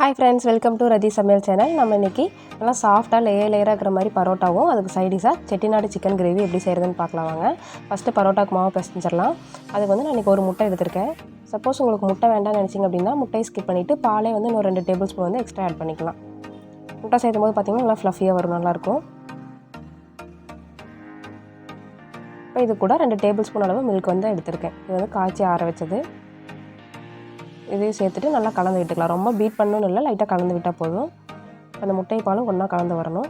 Hi friends welcome to ரதி சமையல் channel நம்ம இன்றைக்கி நல்லா சாஃப்டாக லேயர் லேயராக இருக்கிற மாதிரி பரோட்டாவும் அதுக்கு சைடிஷாக செட்டிநாடு சிக்கன் கிரேவி எப்படி செய்கிறதுன்னு பார்க்கலாம் வாங்க. ஃபஸ்ட்டு பரோட்டாக்கு மாவு பிசைஞ்சிடலாம். அதுக்கு வந்து நான் இன்றைக்கி ஒரு முட்டை எடுத்திருக்கேன். சப்போஸ் உங்களுக்கு முட்டை வேண்டாம்னு நினச்சிங்க அப்படின்னா முட்டையை ஸ்கிப் பண்ணிவிட்டு பாலே வந்து இன்னும் ரெண்டு டேபிள் ஸ்பூன் வந்து எக்ஸ்ட்ரா ஆட் பண்ணிக்கலாம். முட்டை சேர்த்தும் போது பார்த்திங்கன்னா நல்லா ஃப்ளஃபியாக வரும் நல்லாயிருக்கும். இப்போ இது கூட ரெண்டு டேபிள் ஸ்பூன் அளவு மில்க் வந்து எடுத்திருக்கேன். இது வந்து காய்ச்சி ஆற வச்சது. இதையும் சேர்த்துட்டு நல்லா கலந்து விட்டுக்கலாம். ரொம்ப பீட் பண்ணணும் இல்லை லைட்டாக கலந்து விட்டால் போதும். அந்த முட்டை பாலும் ஒன்றா கலந்து வரணும்.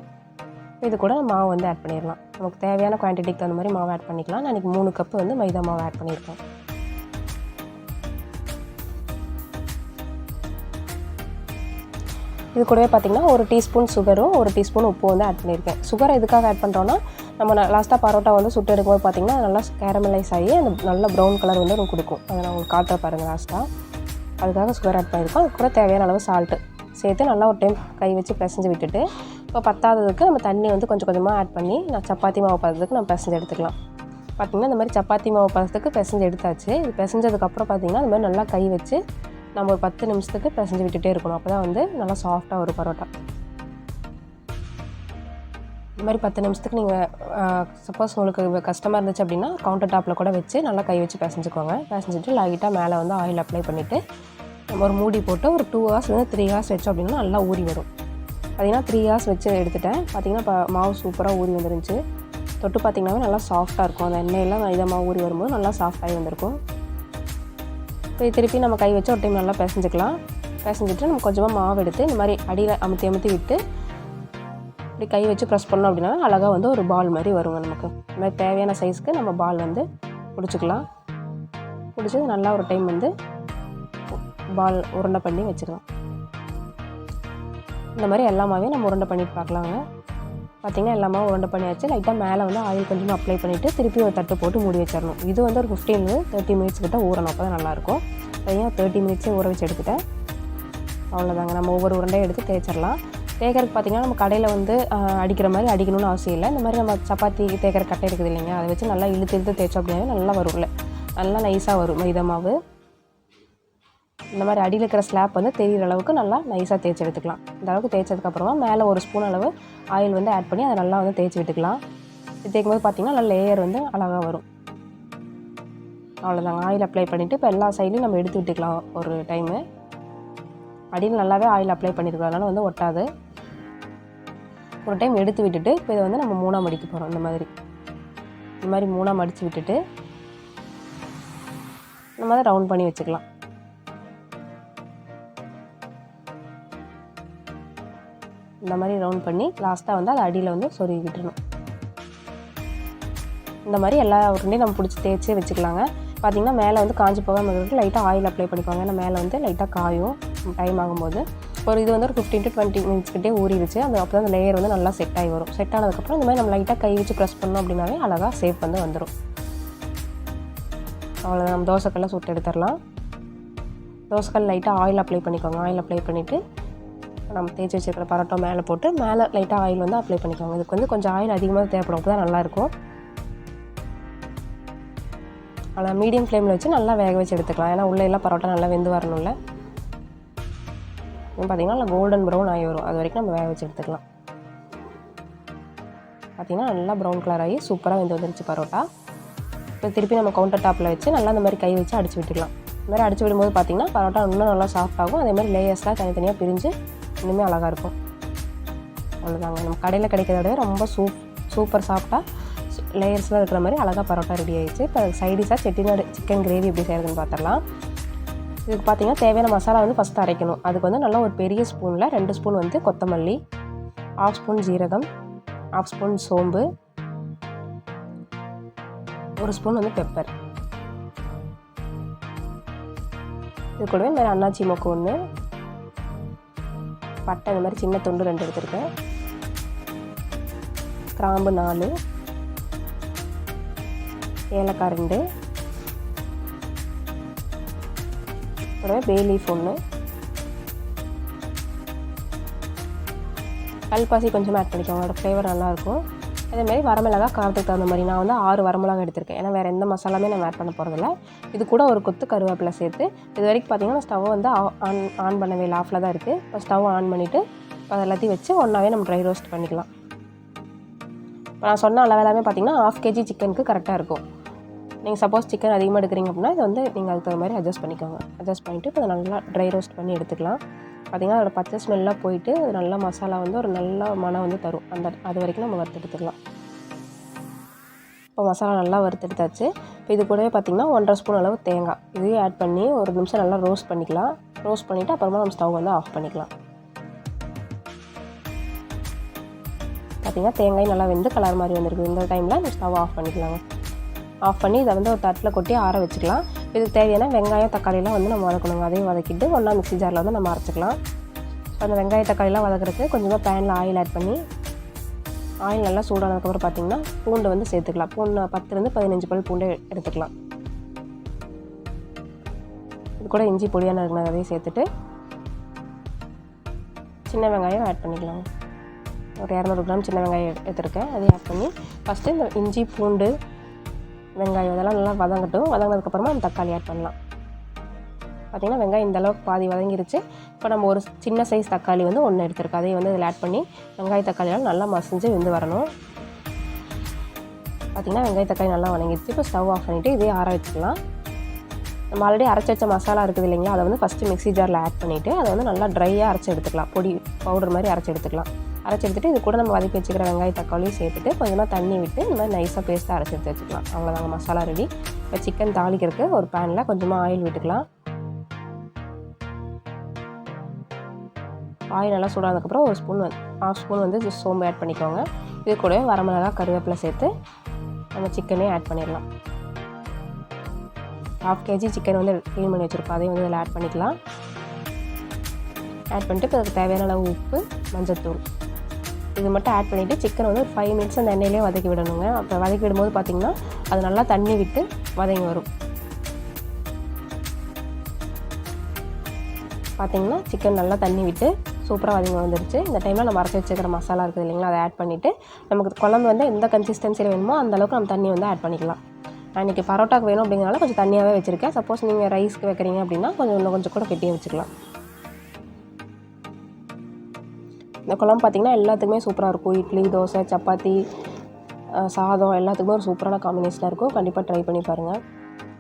இது கூட மாவு வந்து ஆட் பண்ணிடலாம். நமக்கு தேவையான குவான்டிட்டிக்கு தகுந்த மாதிரி மாவு ஆட் பண்ணிக்கலாம். நான் இன்றைக்கி மூணு கப்பு வந்து மைதா மாவு ஆட் பண்ணியிருக்கேன். இது கூடவே பார்த்திங்கன்னா ஒரு டீஸ்பூன் சுகரும் ஒரு டீஸ்பூன் உப்பு வந்து ஆட் பண்ணியிருக்கேன். சுகர் எதுக்காக ஆட் பண்ணுறோன்னா நம்ம லாஸ்ட்டாக பரோட்டா வந்து சுட்டு எடுக்கும்போது பார்த்திங்கன்னா நல்லா கேரமலைஸ் ஆகி அந்த நல்ல ப்ரௌன் கலர் வந்து கொடுக்கும். அதை நான் உங்களுக்கு காட்டுற பாருங்கள் லாஸ்ட்டாக அதுக்காக சுகர் ஆட் பண்ணியிருக்கோம். அது கூட தேவையான அளவு சால்ட்டு சேர்த்து நல்லா ஒரு டைம் கை வச்சு பிசைஞ்சு விட்டுட்டு இப்போ பத்தாததுக்கு நம்ம தண்ணி வந்து கொஞ்சம் கொஞ்சமாக ஆட் பண்ணி நான் சப்பாத்தி மாவு பதத்துக்கு நம்ம பிசைஞ்சு எடுத்துக்கலாம். பார்த்திங்கன்னா இந்த மாதிரி சப்பாத்தி மாவு பதத்துக்கு பிசைஞ்சு எடுத்தாச்சு. இது பிசைஞ்சதுக்கப்புறம் பார்த்திங்கன்னா இந்த மாதிரி நல்லா கை வச்சு நம்ம ஒரு பத்து நிமிஷத்துக்கு பிசைஞ்சு விட்டுட்டே இருக்கணும். அப்போ தான் வந்து நல்லா சாஃப்டாக ஒரு பரோட்டா. இந்த மாதிரி பத்து நிமிஷத்துக்கு நீங்கள் சப்போஸ் உங்களுக்கு கஷ்டமாக இருந்துச்சு அப்படின்னா கவுண்டர் டாப்பில் கூட வச்சு நல்லா கை வச்சு பிசைஞ்சுக்கோங்க. பிசைஞ்சிட்டு லைட்டாக மேலே வந்து ஆயில் அப்ளை பண்ணிவிட்டு நம்ம ஒரு மூடி போட்டு ஒரு டூ ஹவர்ஸ் வந்து த்ரீ ஹவர்ஸ் வச்சோம் அப்படின்னா நல்லா ஊறி வரும். பார்த்திங்கன்னா த்ரீ ஹவர்ஸ் வச்சு எடுத்துட்டேன். பார்த்திங்கன்னா இப்போ மாவு சூப்பராக ஊறி வந்துருந்துச்சு. தொட்டு பார்த்திங்கனாவே நல்லா சாஃப்டாக இருக்கும். அந்த எண்ணெயெல்லாம் இதமாக மாவு ஊறி வரும்போது நல்லா சாஃப்டாகி வந்திருக்கும். இப்போ திருப்பி நம்ம கை வச்சு ஒரு டைம் நல்லா பிசைஞ்சிக்கலாம். பிசைஞ்சிட்டு நம்ம கொஞ்சமாக மாவு எடுத்து இந்த மாதிரி அடியில் அமுத்தி அமுத்தி விட்டு இப்படி கை வச்சு ப்ரெஸ் பண்ணோம் அப்படின்னா அழகாக வந்து ஒரு பால் மாதிரி வருங்க நமக்கு. இந்த மாதிரி தேவையான சைஸ்க்கு நம்ம பால் வந்து பிடிச்சிக்கலாம் பிடிச்சி நல்லா ஒரு டைம் வந்து பால் உருண்டை பண்ணி வச்சுக்கலாம் இந்த மாதிரி எல்லாமாவே நம்ம உருண்டை பண்ணிட்டு பார்க்கலாங்க. பார்த்திங்கன்னா எல்லாமே உருண்டை பண்ணியாச்சு. லைட்டாக மேலே வந்து ஆயில் கொஞ்சமாக அப்ளை பண்ணிவிட்டு திருப்பி ஒரு தட்டு போட்டு மூடி வச்சிடணும். இது வந்து ஒரு ஃபிஃப்டீன்லேருந்து தேர்ட்டி மினிட்ஸ் கிட்ட ஊறணும். அப்போ தான் நல்லாயிருக்கும் அதையும் தேர்ட்டி மினிட்ஸே ஊற வச்சு எடுத்துட்டேன். அவ்வளோதாங்க நம்ம ஒவ்வொரு உருண்டையும் எடுத்து தேய்ச்சிடலாம். தேய்க்கறதுக்கு பார்த்திங்கன்னா நம்ம கடையில் வந்து அடிக்கிற மாதிரி அடிக்கணும்னு அவசியம் இல்லை. இந்த மாதிரி நம்ம சப்பாத்தி தேக்கிற கட்டை இருக்குது இல்லைங்க. அதை வச்சு நல்லா இழுத்து இழுத்து தேய்ச்சோம் அப்படின்னாவே நல்லா வரும்ல நல்லா நைஸாக வரும். மைதா மாவு இந்த மாதிரி அடியில் இருக்கிற ஸ்லாப் வந்து தெரிகிற அளவுக்கு நல்லா நைஸாக தேய்ச்சி எடுத்துக்கலாம் இந்த அளவுக்கு தேய்ச்சதுக்கப்புறமா மேலே ஒரு ஸ்பூன் அளவு ஆயில் வந்து ஆட் பண்ணி அதை நல்லா வந்து தேய்ச்சி விட்டுக்கலாம். தேய்க்கும் போது பார்த்திங்கன்னா நல்லா லேயர் வந்து அழகாக வரும். அவ்வளோதாங்க ஆயில் அப்ளை பண்ணிவிட்டு இப்போ எல்லா சைட்லையும் நம்ம எடுத்து விட்டுக்கலாம் ஒரு டைமு அடியில் நல்லாவே ஆயில் அப்ளை பண்ணியிருக்கோம் அதனால் வந்து ஒட்டாது. ஒரு டைம் எடுத்து விட்டுட்டு இப்போ இதை வந்து நம்ம மூணாம் அடிக்க போகிறோம் இந்த மாதிரி. இந்த மாதிரி மூணாம் அடித்து விட்டுட்டு நம்ம அதை ரவுண்ட் பண்ணி வச்சுக்கலாம். இந்த மாதிரி ரவுண்ட் பண்ணி லாஸ்ட்டாக வந்து அதை அடியில் வந்து சொருகி விட்டுணும் இந்த மாதிரி எல்லா உருண்டையும் நம்ம பிடிச்சி தேய்ச்சி வச்சுக்கலாங்க. பார்த்திங்கன்னா மேலே வந்து காஞ்சி போகாமல் இருக்கிறதுக்கு லைட்டாக ஆயில் அப்ளை பண்ணிக்கோங்க. ஏன்னா மேலே வந்து லைட்டாக காயும். டைம் ஆகும்போது. ஒரு இது வந்து ஒரு ஃபிஃப்டின் டு டுவெண்ட்டி மினிட்ஸ்கிட்டே ஊறிடுச்சு. அது அப்போ தான் அந்த லேயர் வந்து நல்லா செட் ஆகி வரும். செட் ஆனதுக்கப்புறம் இந்த மாதிரி நம்ம லைட்டாக கை வச்சு ப்ரெஸ் பண்ணோம் அப்படின்னாவே அழகாக சேஃப் வந்து வந்துடும் அவ்வளோதான் நம்ம தோசைக்கெல்லாம் சுட்டு எடுத்துடலாம். தோசைக்கல் லைட்டாக ஆயில் அப்ளை பண்ணிக்கோங்க. ஆயில் அப்ளை பண்ணிவிட்டு நம்ம தேய்ச்சி வச்சுருக்கிற பரோட்டா மேலே போட்டு மேலே லைட்டாக ஆயில் வந்து அப்ளை பண்ணிக்கோங்க. இதுக்கு வந்து கொஞ்சம் ஆயில் அதிகமாக தேவைப்படும். அப்போ தான் நல்லாயிருக்கும் ஆனால் மீடியம் ஃப்ளேமில் வச்சு நல்லா வேக வச்சு எடுத்துக்கலாம். ஏன்னா உள்ளே எல்லாம் பரோட்டா நல்லா வெந்து வரணும்ல. பார்த்திங்கன்னா நல்லா கோல்டன் ப்ரௌன் ஆகி வரும். அது வரைக்கும் நம்ம வேக வச்சு எடுத்துக்கலாம். பார்த்திங்கன்னா நல்லா ப்ரௌன் கலர் ஆகி சூப்பராக வெந்து வந்துருச்சு பரோட்டா. இப்போ திருப்பி நம்ம கவுண்டர் டாப்பில் வச்சு நல்லா இந்த மாதிரி கை வச்சு அடிச்சு விட்டுக்கலாம் இந்த மாதிரி அடிச்சு விடும்போது பார்த்திங்கன்னா பரோட்டா இன்னும் நல்லா சாஃப்ட் ஆகும். அதே மாதிரி லேயர்ஸ்லாம் தனித்தனியாக பிரிஞ்சு இன்னுமே அழகாக இருக்கும். அவ்வளோதாங்க நம்ம கடையில் கிடைக்கிறத விட ரொம்ப சூப் சூப்பர் சாப்பிட்டா லேயர்ஸ்லாம் இருக்கிற மாதிரி அழகாக பரோட்டா ரெடி ஆகிடுச்சு இப்போ சைடிஷாக செட்டிநாடு சிக்கன் கிரேவி எப்படி செய்கிறதுன்னு பார்த்துடலாம் இதுக்கு பார்த்தீங்கன்னா தேவையான மசாலா வந்து ஃபஸ்ட்டு அரைக்கணும். அதுக்கு வந்து நல்லா ஒரு பெரிய ஸ்பூனில் ரெண்டு ஸ்பூன் வந்து கொத்தமல்லி ஆஃப் ஸ்பூன் ஜீரகம் ஆஃப் ஸ்பூன் சோம்பு ஒரு ஸ்பூன் வந்து பெப்பர் இது கூடவே இந்த மாதிரி அன்னாச்சி மொக்கு ஒன்று பட்டை இந்த மாதிரி சின்ன துண்டு ரெண்டு எடுத்துருக்கேன். கிராம்பு நாலு ஏலக்காய் ரெண்டு அப்புறம் பேலீஃப் ஒன்று கல்பாசி கொஞ்சமாக ஆட் பண்ணிக்கோங்க. அதோட ஃப்ளேவர் நல்லாயிருக்கும் இதேமாரி வரமிளகா காரத்துக்கு தகுந்த மாதிரி. நான் வந்து ஆறு வரமிளகா எடுத்திருக்கேன். ஏன்னா வேறு எந்த மசாலாமே நம்ம ஆட் பண்ண போகிறதில்ல இது கூட ஒரு கொத்து கருவேப்பிலை சேர்த்து இது வரைக்கும் பார்த்தீங்கன்னா ஸ்டவ் வந்து ஆன் ஆன் பண்ணவே இல்லை. ஆஃபில் தான் இருக்குது இப்போ ஸ்டவ் ஆன் பண்ணிவிட்டு அது எல்லாத்தையும் வச்சு ஒன்றாவே நம்ம ட்ரை ரோஸ்ட் பண்ணிக்கலாம். இப்போ நான் சொன்ன அளவு எல்லாமே பார்த்தீங்கன்னா ஆஃப் கேஜி சிக்கனுக்கு கரெக்டாக இருக்கும். நீங்கள் சப்போஸ் சிக்கன் அதிகமாக எடுக்கிறீங்க அப்படின்னா இது வந்து நீங்கள் அதுக்கு தகுந்த மாதிரி அட்ஜஸ்ட் பண்ணிக்கோங்க. அட்ஜஸ்ட் பண்ணிவிட்டு இப்போ நல்லா ட்ரை ரோஸ்ட் பண்ணி எடுத்துக்கலாம். பார்த்திங்கன்னா அதோட பச்சை ஸ்மெல்லாம் போயிட்டு அது நல்லா மசாலா வந்து ஒரு நல்ல மனம் வந்து தரும். அந்த அது வரைக்கும் நம்ம வறுத்து எடுத்துக்கலாம். இப்போ மசாலா நல்லா வறுத்தெடுத்தாச்சு இப்போ இது கூடவே பார்த்திங்கன்னா ஒன்றரை ஸ்பூன் அளவு தேங்காய். இதையும் ஆட் பண்ணி ஒரு நிமிஷம் நல்லா ரோஸ்ட் பண்ணிக்கலாம். ரோஸ்ட் பண்ணிவிட்டு அப்புறமா நம்ம ஸ்டவ் வந்து ஆஃப் பண்ணிக்கலாம். பார்த்திங்கன்னா தேங்காய் நல்லா வெந்து கலர் மாதிரி வந்திருக்கு இந்த டைமில் நம்ம ஸ்டவ் ஆஃப் பண்ணிக்கலாங்க. ஆஃப் பண்ணி இதை வந்து ஒரு தட்டில் கொட்டி ஆற வச்சுக்கலாம். இதுக்கு தேவையான வெங்காயம் தக்காளிலாம் வந்து நம்ம வதக்கணுங்க. அதையும் வதக்கிட்டு ஒன்றா மிக்ஸி ஜாரில் வந்து நம்ம அரைச்சிக்கலாம். அந்த வெங்காய தக்காளிலாம் வதக்கிறதுக்கு கொஞ்சமாக பேனில் ஆயில் ஆட் பண்ணி ஆயில் நல்லா சூடானதுக்கப்புறம் பார்த்திங்கன்னா பூண்டு வந்து சேர்த்துக்கலாம். பூண்டு பத்துலேருந்து பதினஞ்சு பல் பூண்டு எடுத்துக்கலாம். இது கூட இஞ்சி பொடியான இருக்கிற அதையும் சேர்த்துட்டு சின்ன வெங்காயம் ஆட் பண்ணிக்கலாம் ஒரு இரநூறு கிராம் சின்ன வெங்காயம் எடுத்துருக்கேன். அதையும் ஆட் பண்ணி ஃபஸ்ட்டு இந்த இஞ்சி பூண்டு வெங்காயம் இதெல்லாம் நல்லா வதங்கட்டும். வதங்கினதுக்கப்புறமா நம்ம தக்காளி ஆட் பண்ணலாம். பார்த்திங்கன்னா வெங்காயம் இந்தளவுக்கு பாதி வதங்கிருச்சு. இப்போ நம்ம ஒரு சின்ன சைஸ் தக்காளி வந்து ஒன்று எடுத்துருக்கோம். அதையும் வந்து இதில் ஆட் பண்ணி வெங்காய தக்காளியெல்லாம் நல்லா மசிஞ்சு வெந்து வரணும். பார்த்திங்கன்னா வெங்காய தக்காளி நல்லா வதங்கிடுச்சு இப்போ ஸ்டவ் ஆஃப் பண்ணிவிட்டு இதே ஆற வச்சுக்கலாம். நம்ம ஆல்ரெடி அரைச்சி வச்ச மசாலா இருக்குது இல்லைங்களா? அதை வந்து ஃபஸ்ட்டு மிக்ஸி ஜாரில் ஆட் பண்ணிவிட்டு அதை வந்து நல்லா ட்ரையாக அரைச்சி எடுத்துக்கலாம். பொடி பவுடர் மாதிரி அரைச்சி எடுத்துக்கலாம். அரைச்சி எடுத்துகிட்டு இது கூட நம்ம வதக்கி வச்சுக்கிற வெங்காய தக்காளியும் சேர்த்துட்டு கொஞ்சமாக தண்ணி விட்டு இந்த மாதிரி நைஸாக பேஸ்ட்டாக அரைச்சி எடுத்து வச்சுக்கலாம். அவ்வளோதாங்க மசாலா ரெடி இப்போ சிக்கன் தாளிக்கிறதுக்கு ஒரு பேனில் கொஞ்சமாக ஆயில் விட்டுக்கலாம். ஆயில் நல்லா சூடானதுக்கப்புறம் ஒரு ஸ்பூன் வந்து ஹாஃப் ஸ்பூன் வந்து சோம்பு ஆட் பண்ணிக்கோங்க. இது கூடவே வரமிளகா கருவேப்பிலை சேர்த்து நம்ம சிக்கனையும் ஆட் பண்ணிடலாம். ஹாஃப் கேஜி சிக்கன் வந்து க்ளீன் பண்ணி வச்சுருப்போம். அதையும் வந்து இதில் ஆட் பண்ணிக்கலாம். ஆட் பண்ணிட்டு இப்போ அதுக்கு தேவையான அளவு உப்பு மஞ்சத்தூள். இது மட்டும் ஆட் பண்ணிவிட்டு சிக்கன் வந்து ஒரு ஃபைவ் மினிட்ஸ் அந்த எண்ணெயிலே வதக்கி விடணுங்க. அப்போ வதக்கி விடும்போது பார்த்திங்கன்னா அது நல்லா தண்ணி விட்டு வதங்கி வரும். பார்த்திங்கன்னா சிக்கன் நல்லா தண்ணி விட்டு சூப்பராக வதங்கி வந்துருச்சு. இந்த டைமில் நம்ம அரைச்சி வச்சுக்கிற மசாலா இருக்குது இல்லைங்களா அதை ஆட் பண்ணிவிட்டு நமக்கு குழம்பு வந்து எந்த கன்சிஸ்டன்சியில் வேணுமோ அந்த அளவுக்கு நம்ம தண்ணி வந்து ஆட் பண்ணிக்கலாம். நான் இன்றைக்கி பரோட்டாக்கு வேணும் அப்படிங்கிறனால கொஞ்சம் தண்ணியாகவே வச்சுருக்கேன். சப்போஸ் நீங்கள் ரைஸ்க்கு வைக்கிறீங்க அப்படின்னா கொஞ்சம் இன்னும் கொஞ்சம் கூட கெட்டியாக வச்சுக்கலாம். இந்த குழம்பு பார்த்திங்கன்னா எல்லாத்துக்குமே சூப்பராக இருக்கும். இட்லி தோசை சப்பாத்தி சாதம் எல்லாத்துக்குமே ஒரு சூப்பரான காம்பினேஷனாக இருக்கும். கண்டிப்பாக ட்ரை பண்ணி பாருங்கள்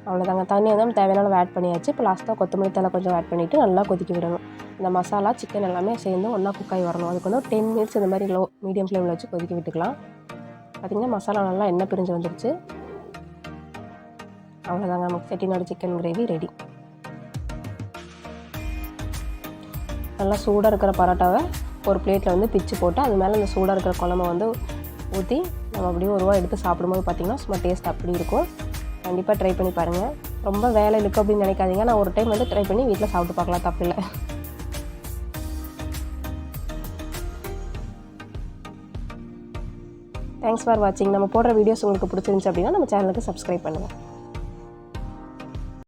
அவ்வளோதாங்க தண்ணி வந்து நம்ம தேவையான ஆட் பண்ணியாச்சு. இப்போ லாஸ்ட்டாக கொத்தமல்லி தலை கொஞ்சம் ஆட் பண்ணிவிட்டு நல்லா கொதிக்க விடணும். இந்த மசாலா சிக்கன் எல்லாமே சேர்ந்து ஒன்றா குக்காகி வரணும். அதுக்கு வந்து ஒரு டென் மினிட்ஸ் இந்த மாதிரி லோ மீடியம் ஃப்ளேமில் வச்சு கொதிக்க விட்டுக்கலாம். பார்த்திங்கன்னா மசாலா நல்லா எண்ணெய் பிரிஞ்சு வந்துடுச்சு அவ்வளோதாங்க நமக்கு செட்டிநாடு சிக்கன் கிரேவி ரெடி நல்லா சூடாக இருக்கிற பரோட்டாவை ஒரு பிளேட்டில் வந்து பிச்சு போட்டு அது மேலே அந்த சூடாக இருக்கிற குழம்ப வந்து ஊற்றி நம்ம அப்படியே ஒரு ரூபா எடுத்து சாப்பிடும்போது பார்த்திங்கன்னா சும்மா டேஸ்ட் அப்படி இருக்கும். கண்டிப்பாக ட்ரை பண்ணி பாருங்கள் ரொம்ப வேலை இருக்குது அப்படின்னு நினைக்காதீங்க. நான் ஒரு டைம் வந்து ட்ரை பண்ணி வீட்டில் சாப்பிட்டு பார்க்கலாம் தப்பில்லை. தேங்க்ஸ் ஃபார் வாட்சிங் நம்ம போடுற வீடியோஸ் உங்களுக்கு பிடிச்சிருந்துச்சு அப்படின்னா நம்ம சேனலுக்கு சப்ஸ்கிரைப் பண்ணுங்கள்